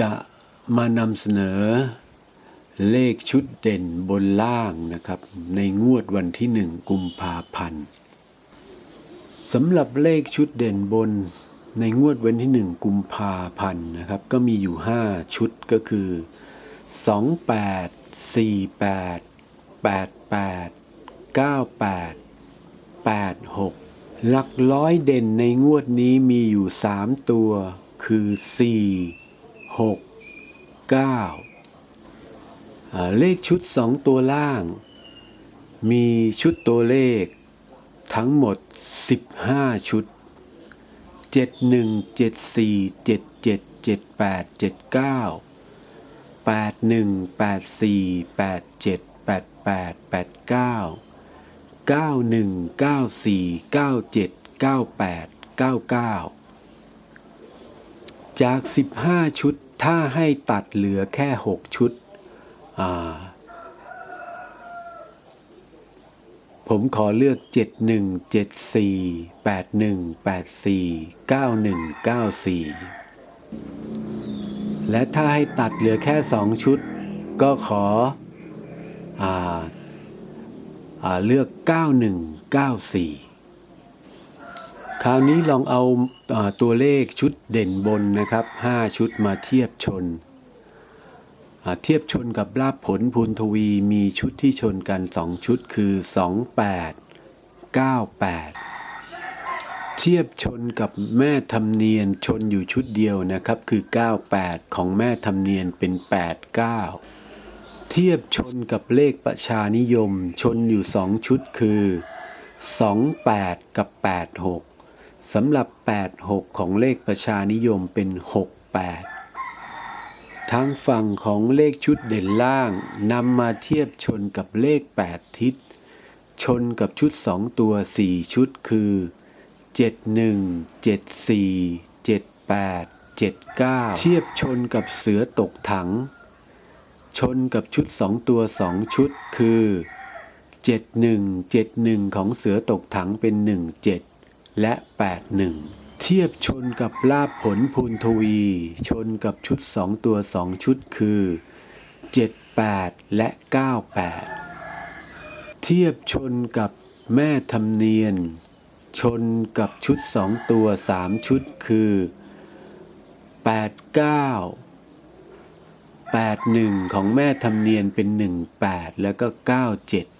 จะมานำเสนอเลขชุดเด่นบนล่างนะครับ ในงวดวันที่หนึ่งกุมภาพันธ์สำหรับเลขชุดเด่นบนในงวดวันที่หนึ่งกุมภาพันธ์นะครับ ก็มีอยู่ 5 ชุดก็คือ 28 48 88 98 86 หลักร้อยเด่นในงวดนี้มีอยู่ 3 ตัวคือ 4 6 9 เลขชุด 2 ตัวล่าง มีชุดตัวเลข ทั้งหมด 15 ชุด 71 74 77 78 79 81 84 87 88 89 91 94 97 98 99 จาก 15 ชุด ถ้าให้ตัดเหลือแค่ 6 ชุด ผมขอเลือก 71 74 81 84 91 94 และถ้าให้ตัดเหลือแค่ 2 ชุด ก็ขอออเลือก 9194 คราวนี้ลองเอาอาตัวเลขชุดเด่นบนนะครับ 5 ชุดมาเทียบชน เทียบชนกับลาบผลพูนทวีมีชุดที่ชนกัน 2 ชุดคือ 28 98 เทียบชนกับแม่ทำเนียนชนอยู่ชุดเดียวนะครับ คือ 98 ของแม่ทำเนียนเป็น 89 เทียบชนกับเลขประชานิยมชนอยู่ 2 ชุดคือ 28 กับ 86 สำหรับ 86 ของเลขประชานิยมเป็น 68 ทางฝั่งของเลขชุดเด่นล่างนำมาเทียบชนกับเลข 8 ทิศ ชนกับชุด 2 ตัว 4 ชุดคือ 71 74 78 79 เทียบชนกับเสือตกถัง ชนกับชุด 2 ตัว 2 ชุดคือ 71 71 ของเสือตกถังเป็น 17 และ 81 เทียบชนกับลาบผลพูนทวี ชนกับชุด 2 ตัว 2 ชุดคือ 78 และ 98 เทียบชนกับแม่ทำเนียน ชนกับชุด 2 ตัว 3 ชุดคือ 89 81 ของแม่ทำเนียนเป็น 18 แล้วก็ 97